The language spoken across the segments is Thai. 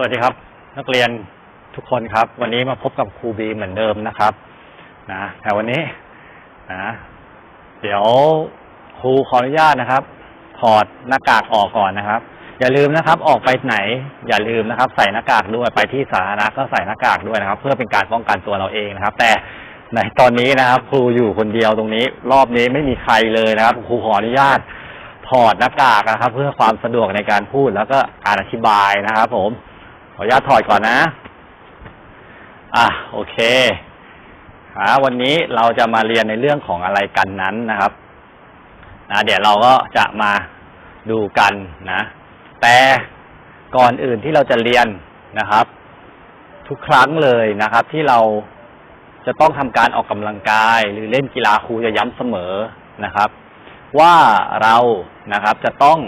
สวัสดีครับ นักเรียนทุกคนครับ วันนี้มาพบกับครูบีเหมือนเดิมนะครับ นะแต่วันนี้นะเดี๋ยวครูขออนุญาตนะครับ ถอดหน้ากากออกก่อนนะครับ อย่าลืมนะครับ ออกไปไหน อย่าลืมนะครับ ใส่หน้ากากด้วยไปที่สาธารณะก็ใส่หน้ากากด้วยนะครับ เพื่อเป็นการป้องกันตัวเราเองนะครับ แต่ในตอนนี้นะครับ ครูอยู่คนเดียวตรงนี้ รอบนี้ไม่มีใครเลยนะครับ ครูขออนุญาตถอดหน้ากากนะครับ เพื่อความสะดวกในการพูดแล้วก็การอธิบายนะครับ ผม ออนุญาตถอดก่อนนะ อะโอเคอ่าวันนี้เราจะมาเรียนในเรื่องของอะไรกันนั้นนะครับนะเดี๋ยวเราก็จะมาดูกันนะ แต่ก่อนอื่นที่เราจะเรียนนะครับ ทุกครั้งเลยนะครับ ที่เราจะต้องทำการออกกำลังกาย หรือเล่นกีฬาครูจะย้ำเสมอนะครับ ว่าเรานะครับจะต้อง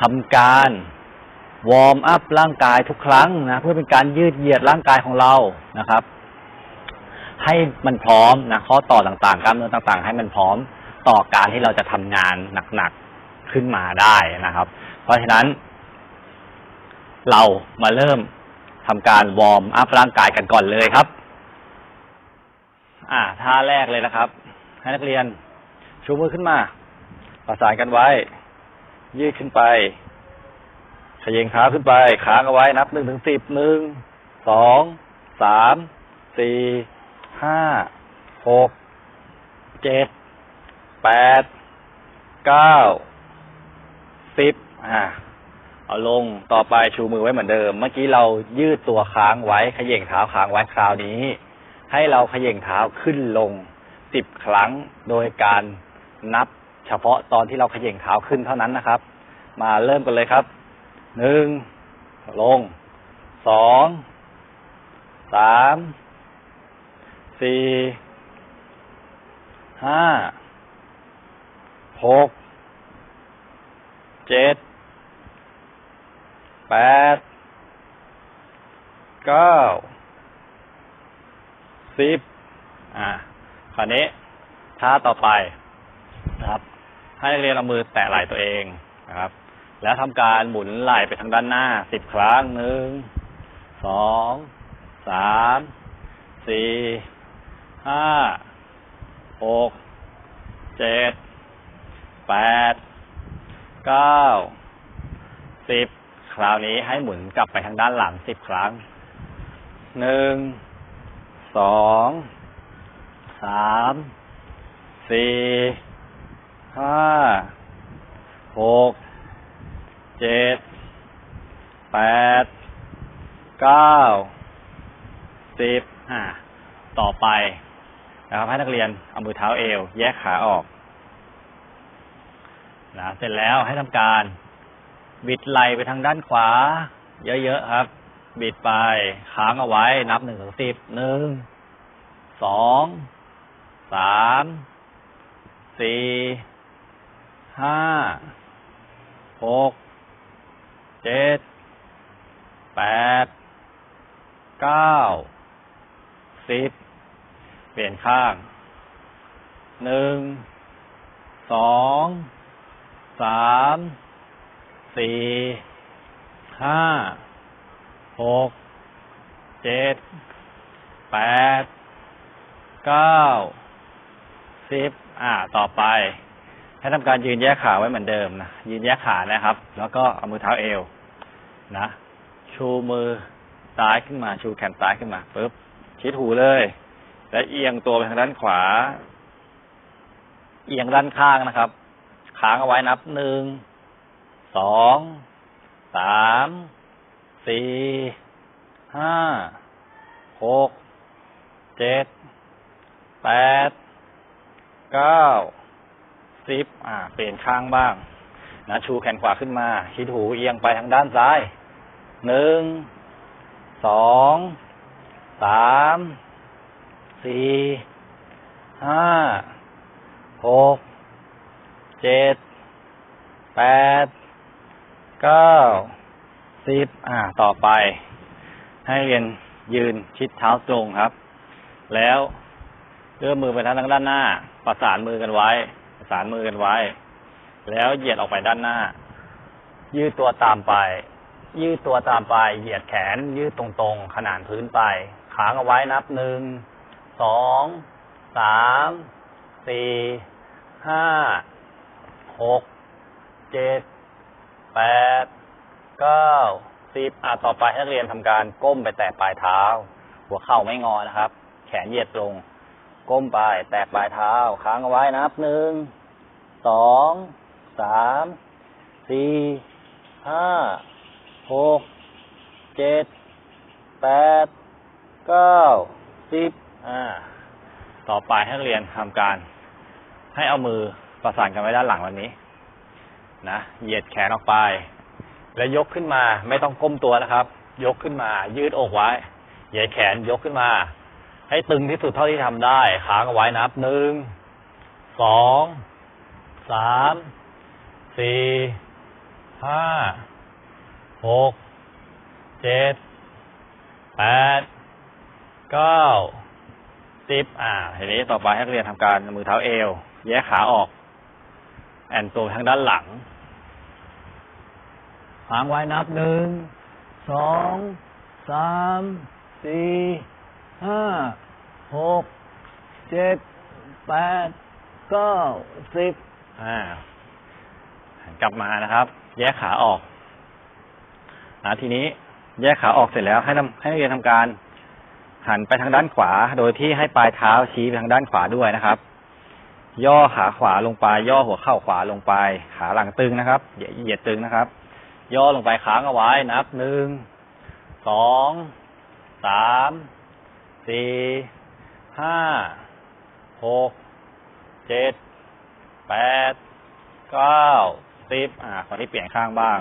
ทำการ วอร์มอัพร่างกายทุกครั้งนะเพื่อเป็นการยืดเหยียดร่างกายของเรานะครับ ให้มันพร้อมนะข้อต่อต่างๆกล้ามเนื้อต่างๆ ให้มันพร้อมต่อการที่เราจะทำงานหนักๆขึ้นมาได้นะครับ เพราะฉะนั้น เรามาเริ่มทำการวอร์มอัพร่างกายกันก่อนเลยครับ อ่าท่าแรกเลยนะครับให้นักเรียนชูมือขึ้นมา ประสานกันไว้ ยืดขึ้นไป ขยิงขาขึ้นไปค้างเอาไว้นับหนึ่งถึงสิบหนึ่งสองสามสี่ห้าหกเจ็ดแปดเก้าสิบอ่าเอาลงต่อไปชูมือไว้เหมือนเดิม เมื่อกี้เรายืดตัวค้างไว้ขย่งเท้าค้างไว้คราวนี้ ให้เราขย่งเท้าขึ้นลงสิบครั้งโดยการนับเฉพาะตอนที่เราขย่งเท้าขึ้นเท่านั้นนะครับ มาเริ่มกันเลยครับ หนึ่งลงสองสามสี่ห้าหกเจ็ดแปดเก้าสิบอ่าคราวนี้ท่าต่อไปนะครับ ให้เรียนเอามือแตะไหล่ตัวเองนะครับ แล้วทำการหมุนไหล่ไปทางด้านหน้าสิบครั้งหนึ่งสองสามสี่ห้าหกเจ็ดแปดเก้าสิบคราวนี้ให้หมุนกลับไปทางด้านหลังสิบครั้งหนึ่งสองสามสี่ห้าหก เจ็ด แปด เก้า สิบ อ่า ต่อไปนะครับให้นักเรียนเอามือเท้าเอว แยกขาออกนะเสร็จแล้วให้ทำการบิดไหลไปทางด้านขวา เยอะๆครับ บิดไปค้างเอาไว้ นับหนึ่งถึงสิบหนึ่งสองสามสี่ห้าหก เจ็ด แปด เก้า สิบ เปลี่ยนข้าง หนึ่ง สอง สาม สี่ ห้า หก เจ็ด แปด เก้า สิบ อ่า ต่อไป ให้ทำการยืนแยกขาไว้เหมือนเดิมนะยืนแยกขานะครับ แล้วก็เอามือเท้าเอวนะชูมือซ้ายขึ้นมา ชูแขนซ้ายขึ้นมาปึ๊บชิดหูเลย และเอียงตัวไปทางด้านขวา เอียงด้านข้างนะครับค้างเอาไว้นับหนึ่งสองสามสี่ห้าหกเจ็ดแปดเก้า สิบอ่าเปลี่ยนข้างบ้างนะชูแขนขวาขึ้นมาชิดหูเอียงไปทางด้านซ้ายหนึ่งสองสามสี่ห้าหกเจ็ดแปดเก้าสิบอ่า ต่อไป ให้เรียนยืนชิดเท้าตรงครับ แล้วเลื่อมมือไปทางด้านหน้า ประสานมือกันไว้ สานมือกันไว้ แล้วเหยียดออกไปด้านหน้า ยืดตัวตามไป ยืดตัวตามไป เหยียดแขน ยืดตรงๆ ขนานพื้นไปค้างเอาไว้นับหนึ่งสองสามสี่ห้าหกเจ็ดแปดเก้าสิบอะต่อไปให้นักเรียนทำการก้มไปแตะปลายเท้า หัวเข่าไม่งอนะครับ แขนเหยียดตรง ก้มไปแตะปลายเท้า ค้างเอาไว้นับหนึ่ง สอง สาม สี่ ห้า หก เจ็ด แปด เก้า สิบ อ่า ต่อไปให้นักเรียนทำการ ให้เอามือประสานกันไว้ด้านหลังแบบนี้ นะ เหยียดแขนออกไป แล้วยกขึ้นมา ไม่ต้องก้มตัวนะครับ ยกขึ้นมา ยืดอกไว้ เหยียดแขนยกขึ้นมา ให้ตึงที่สุดเท่าที่ทำได้ ค้างเอาไว้นับหนึ่ง สอง สามสี่ห้าหกเจ็ดแปดเก้าสิบอ่าทีนี้ต่อไปให้นักเรียนทำการมือเท้าเอว แยกขาออก แอนตัวทางด้านหลังวางไว้นับหนึ่งสองสามสี่ห้าหกเจ็ดแปดเก้าสิบ อ่า กลับมานะครับ แยกขาออกนะทีนี้แยกขาออกเสร็จแล้วให้ทำให้นักเรียนทำการ หันไปทางด้านขวา โดยที่ให้ปลายเท้าชี้ไปทางด้านขวาด้วยนะครับ ย่อขาขวาลงไป ย่อหัวเข่าขวาลงไป ขาหลังตึงนะครับเหยียดตึงนะครับ ย่อลงไปค้างเอาไว้นับหนึ่งสองสามสี่ห้าหกเจ็ด แปดเก้าสิบอ่าขอที่เปลี่ยนข้างบ้าง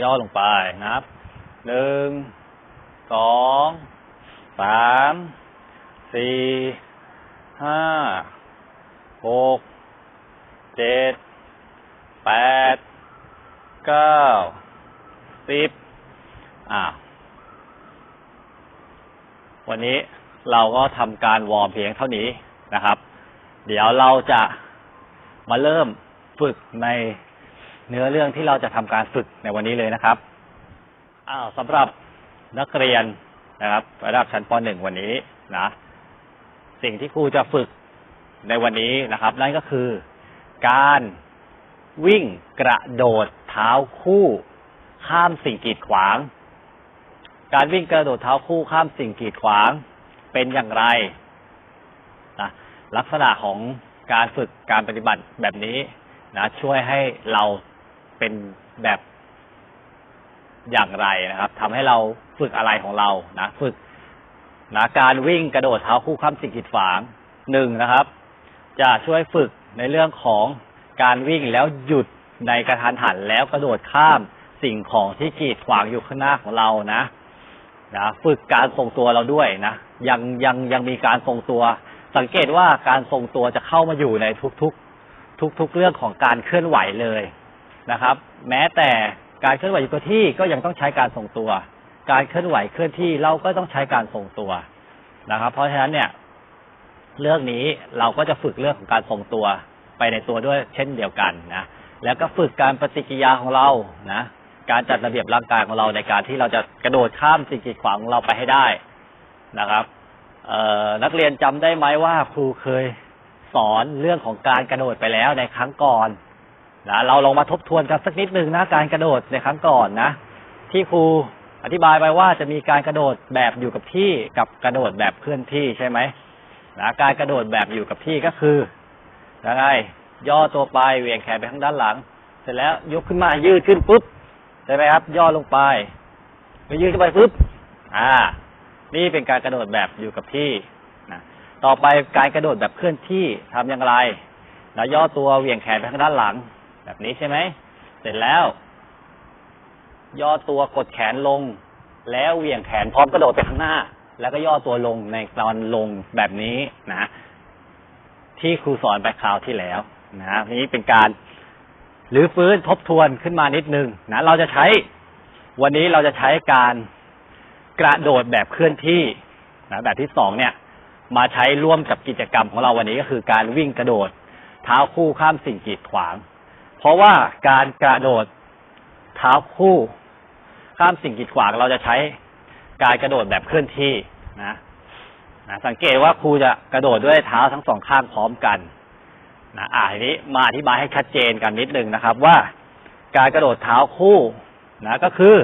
ย่อลงไปนับหนึ่งสองสามสี่ห้าหกเจ็ดแปดเก้าสิบอ่าวันนี้เราก็ทำการวอร์มเพียงเท่านี้นะครับ เดี๋ยวเราจะมาเริ่มฝึกในเนื้อเรื่องที่เราจะทำการฝึกในวันนี้เลยนะครับอ้าวสำหรับนักเรียนนะครับระดับชั้นป .1 วันนี้นะ สิ่งที่ครูจะฝึกในวันนี้นะครับ นั่นก็คือการวิ่งกระโดดเท้าคู่ข้ามสิ่งกีดขวาง การวิ่งกระโดดเท้าคู่ข้ามสิ่งกีดขวางเป็นอย่างไร ลักษณะของการฝึกการปฏิบัติแบบนี้นะช่วยให้เราเป็นแบบอย่างไรนะครับทำให้เราฝึกอะไรของเรานะฝึกนะการวิ่งกระโดดเท้าคู่ข้ามสิ่งกีดขวางหนึ่งนะครับ จะช่วยฝึกในเรื่องของการวิ่งแล้วหยุดในกระทันหันแล้วกระโดดข้ามสิ่งของที่กีดขวางอยู่ข้างหน้าของเรานะนะฝึกการทรงตัวเราด้วยนะยังยังยังมีการทรงตัว สังเกตว่าการทรงตัวจะเข้ามาอยู่ในทุกๆ ทุก ๆ เรื่องของการเคลื่อนไหวเลยนะครับ แม้แต่การเคลื่อนไหวอยู่กับที่ก็ยังต้องใช้การทรงตัว การเคลื่อนไหวเคลื่อนที่เราก็ต้องใช้การทรงตัวนะครับ เพราะฉะนั้นเนี่ย เรื่องนี้เราก็จะฝึกเรื่องของการทรงตัวไปในตัวด้วยเช่นเดียวกันนะแล้วก็ฝึกการปฏิกิยาของเรานะการจัดระเบียบร่างกายของเราในการที่เราจะกระโดดข้ามสิ่งกีดขวางของเราไปให้ได้นะครับ นักเรียนจำได้ไหมว่าครูเคยสอนเรื่องของการกระโดดไปแล้วในครั้งก่อนนะเราลองมาทบทวนกันสักนิดหนึ่งนะการกระโดดในครั้งก่อนนะ ที่ครูอธิบายไปว่าจะมีการกระโดดแบบอยู่กับที่กับกระโดดแบบเคลื่อนที่ใช่ไหมนะการกระโดดแบบอยู่กับที่ก็คือยังไงย่อตัวไปเหวี่ยงแขนไปข้างด้านหลัง เสร็จแล้วยกขึ้นมายืดขึ้นปุ๊บใช่ไหมครับ ย่อลงไปไปยืดขึ้นไปปุ๊บอ่า นี่เป็นการกระโดดแบบอยู่กับที่นะต่อไปการกระโดดแบบเคลื่อนที่ทำอย่างไรนะย่อตัวเหวี่ยงแขนไปข้างด้านหลัง แบบนี้ใช่ไหม เสร็จแล้ว ย่อตัวกดแขนลง แล้วเหวี่ยงแขนพร้อมกระโดดไปข้างหน้า แล้วก็ย่อตัวลงในตอนลงแบบนี้นะ ที่ครูสอนไปคราวที่แล้วนะนี้เป็นการหรือฟื้นทบทวนขึ้นมานิดนึงนะเราจะใช้ วันนี้เราจะใช้การ กระโดดแบบเคลื่อนที่นะแบบที่สองเนี่ย มาใช้ร่วมกับกิจกรรมของเราวันนี้ก็คือการวิ่งกระโดด เท้าคู่ข้ามสิ่งกีดขวาง เพราะว่าการกระโดดเท้าคู่ข้ามสิ่งกีดขวางเราจะใช้การกระโดดแบบเคลื่อนที่นะนะสังเกตว่าครูจะกระโดดด้วยเท้าทั้งสองข้างพร้อมกันนะอ่าทีนี้มาอธิบายให้ชัดเจนกันนิดนึงนะครับ ว่าการกระโดดเท้าคู่นะก็คือ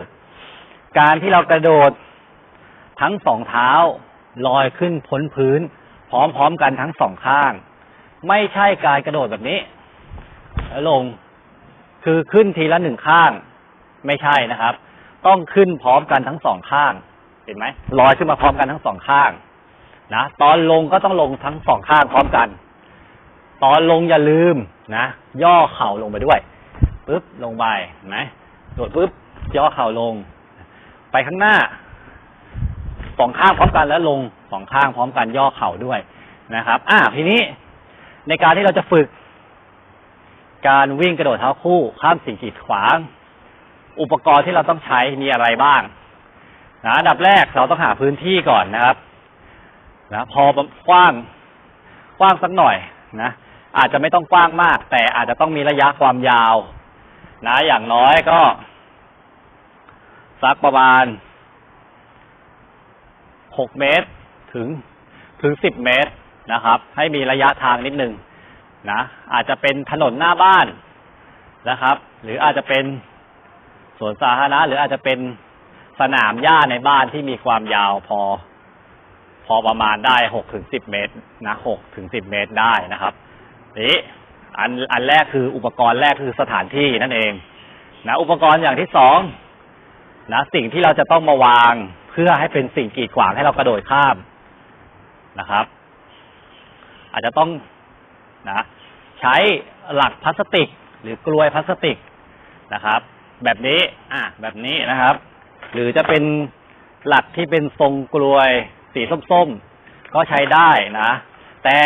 การที่เรากระโดด ทั้งสองเท้าลอยขึ้นพ้นพื้น พร้อมๆกันทั้งสองข้าง ไม่ใช่การกระโดดแบบนี้แล้วลงคือขึ้นทีละหนึ่งข้าง ไม่ใช่นะครับ ต้องขึ้นพร้อมกันทั้งสองข้าง เห็นไหมลอยขึ้นมาพร้อมกันทั้งสองข้างนะตอนลงก็ต้องลงทั้งสองข้างพร้อมกัน ตอนลงอย่าลืมนะย่อเข่าลงไปด้วยปึ๊บลงไปเห็นไหมโดดปึ๊บย่อเข่าลง ไปข้างหน้า สองข้างพร้อมกันแล้วลงสองข้างพร้อมกันย่อเข่าด้วยนะครับ อ่าทีนี้ในการที่เราจะฝึก การวิ่งกระโดดเท้าคู่ข้ามสิ่งกีดขวาง อุปกรณ์ที่เราต้องใช้มีอะไรบ้างนะอันดับแรกเราต้องหาพื้นที่ก่อนนะครับนะพอกว้างกว้างสักหน่อยนะอาจจะไม่ต้องกว้างมาก แต่อาจจะต้องมีระยะความยาว นะ อย่างน้อยก็ สักประมาณ หกเมตรถึงถึงสิบเมตรนะครับ ให้มีระยะทางนิดนึงนะอาจจะเป็นถนนหน้าบ้านนะครับ หรืออาจจะเป็นสวนสาธารณะหรืออาจจะเป็นสนามหญ้าในบ้านที่มีความยาวพอ พอประมาณได้หกถึงสิบเมตรนะหกถึงสิบเมตรได้นะครับนี่อันอันแรกคืออุปกรณ์แรกคือสถานที่นั่นเอง นะ อุปกรณ์อย่างที่สองนะสิ่งที่เราจะต้องมาวาง เพื่อให้เป็นสิ่งกีดขวางให้เรากระโดดข้ามนะครับ อาจจะต้องนะใช้หลักพลาสติก หรือกลวยพลาสติกนะครับ แบบนี้ อะแบบนี้นะครับ หรือจะเป็นหลักที่เป็นทรงกลวยสีส้มๆ ก็ใช้ได้นะ แต่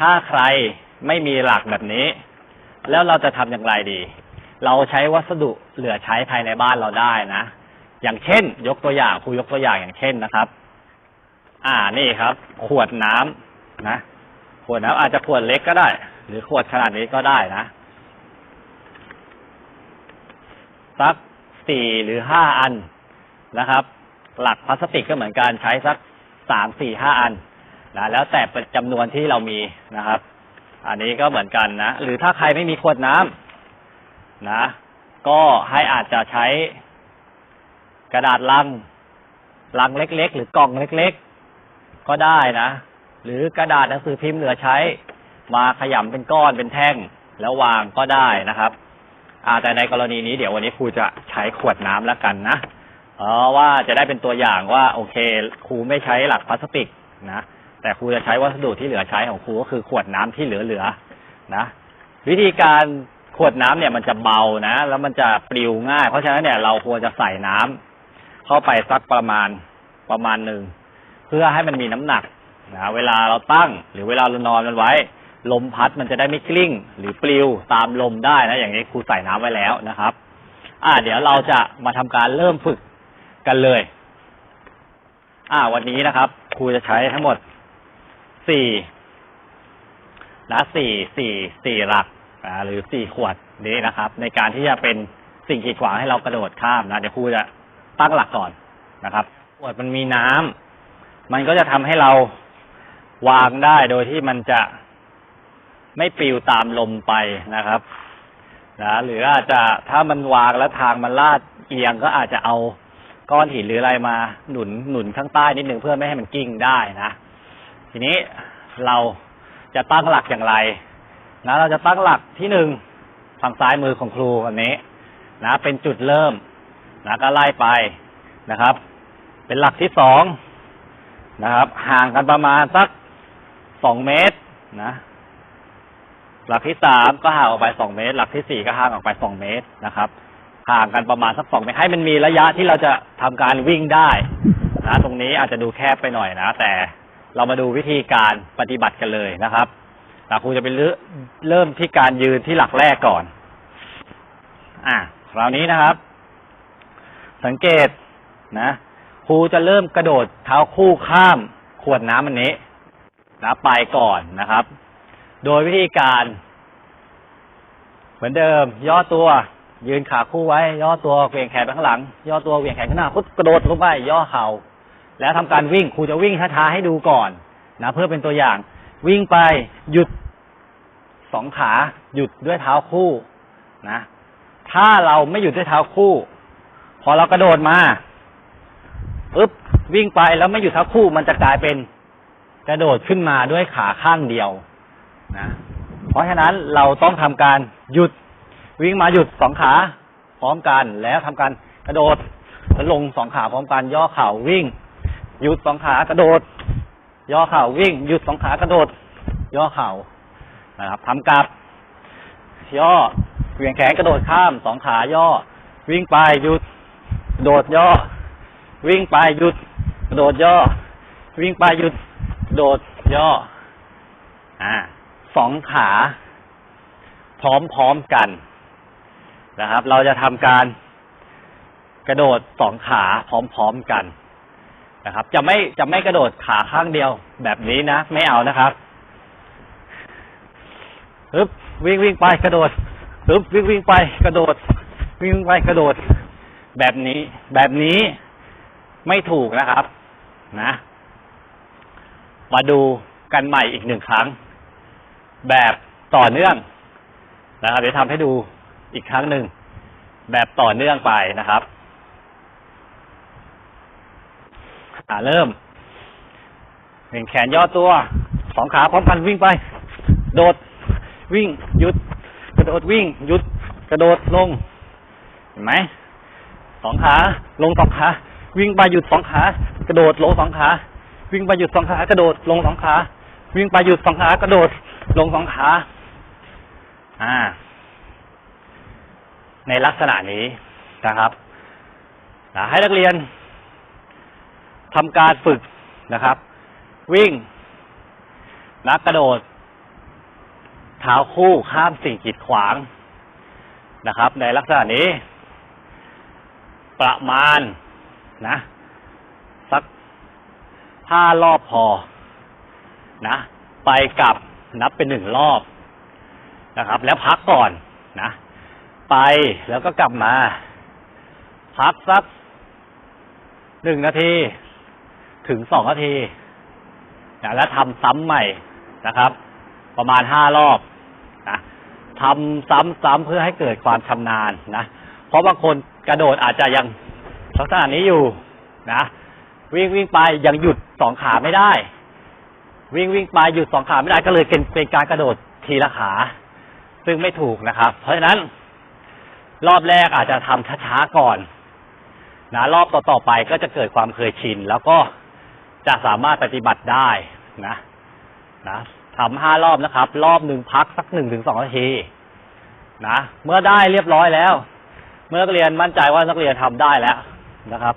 ถ้าใครไม่มีหลักแบบนี้ แล้วเราจะทำอย่างไรดี เราใช้วัสดุเหลือใช้ภายในบ้านเราได้นะ อย่างเช่น ยกตัวอย่างครูยกตัวอย่างอย่างเช่นนะครับ อ่านี่ครับ ขวดน้ำนะขวดน้ำอาจจะขวดเล็กก็ได้ หรือขวดขนาดนี้ก็ได้นะสักสี่หรือห้าอันนะครับ หลักพลาสติกก็เหมือนกันใช้สักสามสี่ห้าอันนะแล้วแต่เป็นจำนวนที่เรามีนะครับ อันนี้ก็เหมือนกันนะ หรือถ้าใครไม่มีขวดน้ำนะ ก็ให้อาจจะใช้ กระดาษลัง ลังเล็ก ๆ หรือกล่องเล็ก ๆ ก็ได้นะ หรือกระดาษหนังสือพิมพ์เหลือใช้ มาขยำเป็นก้อนเป็นแท่ง แล้ววางก็ได้นะครับอาแต่ในกรณีนี้เดี๋ยววันนี้ครูจะใช้ขวดน้ำแล้วกันนะเพราะว่าจะได้เป็นตัวอย่างว่า โอเค ครูไม่ใช้หลักพลาสติกนะแต่ครูจะใช้วัสดุที่เหลือใช้ของครูก็คือขวดน้ำที่เหลือๆนะวิธีการขวดน้ำเนี่ยมันจะเบานะ แล้วมันจะปลิวง่าย เพราะฉะนั้นเนี่ยเราควรจะใส่น้ำ เข้าไปสักประมาณประมาณหนึ่งเพื่อให้มันมีน้ำหนักนะเวลาเราตั้ง หรือเวลาเรานอนมันไว้ ลมพัดมันจะได้ไม่กลิ้ง หรือปลิวตามลมได้นะ อย่างนี้ครูใส่น้ำไว้แล้วนะครับ อ่า เดี๋ยวเราจะมาทำการเริ่มฝึกกันเลย อ่า วันนี้นะครับครูจะใช้ทั้งหมดสี่นะสี่สี่สี่หลักอ่าหรือสี่ขวดนี้นะครับ ในการที่จะเป็นสิ่งกีดขวางให้เรากระโดดข้ามนะเดี๋ยวครูจะ ตั้งหลักก่อนนะครับขวดมันมีน้ำมันก็จะทำให้เราวางได้โดยที่มันจะไม่ปลิวตามลมไปนะครับนะหรืออาจจะถ้ามันวางแล้วทางมันลาดเอียงก็อาจจะเอาก้อนหินหรืออะไรมาหนุนหนุนข้างใต้นิดนึงเพื่อไม่ให้มันกิ้งได้นะ ทีนี้เราจะตั้งหลักอย่างไร นะเราจะตั้งหลักที่หนึ่งฝั่งซ้ายมือของครูแบบนี้ นะ เป็นจุดเริ่ม นะก็ไล่ไปนะครับ เป็นหลักที่สองนะครับ ห่างกันประมาณสักสองเมตรนะ หลักที่สามก็ห่างออกไปสองเมตร หลักที่สี่ก็ห่างออกไปสองเมตรนะครับ ห่างกันประมาณสักสองเมตรให้มันมีระยะที่เราจะทำการวิ่งได้นะตรงนี้อาจจะดูแคบไปหน่อยนะ แต่เรามาดูวิธีการปฏิบัติกันเลยนะครับครูจะเป็นเริ่มที่การยืนที่หลักแรกก่อน อะคราวนี้นะครับ สังเกตนะครูจะเริ่มกระโดดเท้าคู่ข้ามขวดน้ำอันนี้นะไปก่อนนะครับ โดยวิธีการ เหมือนเดิม ย่อตัว ยืนขาคู่ไว้ ย่อตัวเหวี่ยงแขนไปข้างหลัง ย่อตัวเหวี่ยงแขนข้างหน้าพุทกระโดดลงไปย่อเข่า แล้วทำการวิ่งครูจะวิ่งช้าๆให้ดูก่อนนะเพื่อเป็นตัวอย่าง วิ่งไปหยุดสองขาหยุดด้วยเท้าคู่นะ ถ้าเราไม่หยุดด้วยเท้าคู่ พอเรากระโดดมาปึ๊บวิ่งไปแล้วไม่หยุดเท้าคู่มันจะกลายเป็นกระโดดขึ้นมาด้วยขาข้างเดียวนะเพราะฉะนั้นเราต้องทำการหยุดวิ่งมาหยุดสองขาพร้อมกันแล้วทำการกระโดดแล้วลงสองขาพร้อมกันย่อเข่าวิ่ง หยุดสองขากระโดด ย่อเข่าวิ่ง หยุดสองขากระโดด ย่อเข่านะครับทำกลับ ย่อเหวี่ยงแขนกระโดดข้ามสองขาย่อ วิ่งไปหยุด โดดย่อ วิ่งไปหยุด โดดย่อ วิ่งไปหยุด โดดย่อ อ่าสองขา พร้อมๆกันนะครับ เราจะทำการกระโดดสองขาพร้อมๆกันนะครับ จะไม่จะไม่กระโดดขาข้างเดียวแบบนี้นะ ไม่เอานะครับฮึบวิ่งวิ่งไปกระโดดฮึบวิ่งวิ่งไปกระโดด วิ่งวิ่งไปกระโดด แบบนี้ แบบนี้ไม่ถูกนะครับ นะ มาดูกันใหม่อีกหนึ่งครั้ง แบบต่อเนื่องนะครับเดี๋ยวทำให้ดูอีกครั้งหนึ่ง แบบต่อเนื่องไปนะครับอ่าเริ่มหนึ่งแขนย่อตัวสองขาพร้อมกันวิ่งไป โดดวิ่งหยุด กระโดดวิ่งหยุด กระโดดลง เห็นไหม สองขา ลงสองขา วิ่งไปหยุดสองขา กระโดดลงสองขา วิ่งไปหยุดสองขากระโดดลงสองขา วิ่งไปหยุดสองขากระโดดลงสองขา อ่า ในลักษณะนี้นะครับให้นักเรียนทำการฝึกนะครับ วิ่งนักกระโดด เท้าคู่ข้ามสิ่งกีดขวางนะครับ ในลักษณะนี้ ประมาณนะ สักห้ารอบพอ นะ ไปกลับนับเป็นหนึ่งรอบนะครับ แล้วพักก่อนนะ ไปแล้วก็กลับมา พักสักหนึ่งนาที ถึงสองนาทีนะแล้วทำซ้ำใหม่นะครับ ประมาณห้ารอบนะทำซ้ำๆเพื่อให้เกิดความชำนาญนะ เพราะบางคน กระโดดอาจจะยังลักษณะนี้อยู่นะวิ่งวิ่งไปยังหยุดสองขาไม่ได้ วิ่งวิ่งไปหยุดสองขาไม่ได้ก็เลยเป็นเป็นการกระโดดทีละขา ซึ่งไม่ถูกนะครับ เพราะฉะนั้น รอบแรกอาจจะทำช้าๆก่อนนะรอบต่อๆไปก็จะเกิดความเคยชิน แล้วก็จะสามารถปฏิบัติได้นะนะทำห้ารอบนะครับ รอบหนึ่งพักสักหนึ่งถึงสองนาทีนะเมื่อได้เรียบร้อยแล้ว เมื่อนักเรียนมั่นใจว่านักเรียนทำได้แล้วนะครับ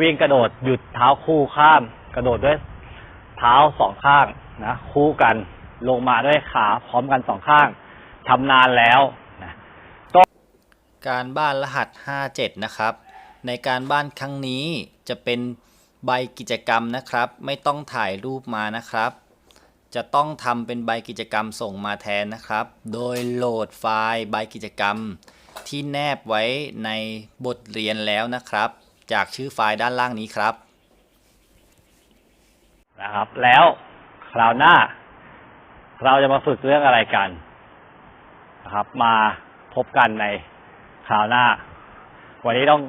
วิ่งกระโดดหยุดเท้าคู่ข้าม กระโดดด้วยเท้าสองข้างนะคู่กันลงมาด้วยขาพร้อมกันสองข้างทำนานแล้วนะการบ้านรหัส 57 นะครับ ในการบ้านครั้งนี้จะเป็นใบกิจกรรมนะครับ ไม่ต้องถ่ายรูปมานะครับ จะต้องทำเป็นใบกิจกรรมส่งมาแทนนะครับ โดยโหลดไฟล์ใบกิจกรรม ที่แนบไว้ในบทเรียนแล้วนะครับ จากชื่อไฟล์ด้านล่างนี้ครับ นะครับ แล้วคราวหน้า เราจะมาฝึกเรื่องอะไรกันนะครับ มาพบกันในคราวหน้า วันนี้ต้อง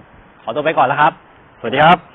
ขอตัวไปก่อนแล้วครับ สวัสดีครับ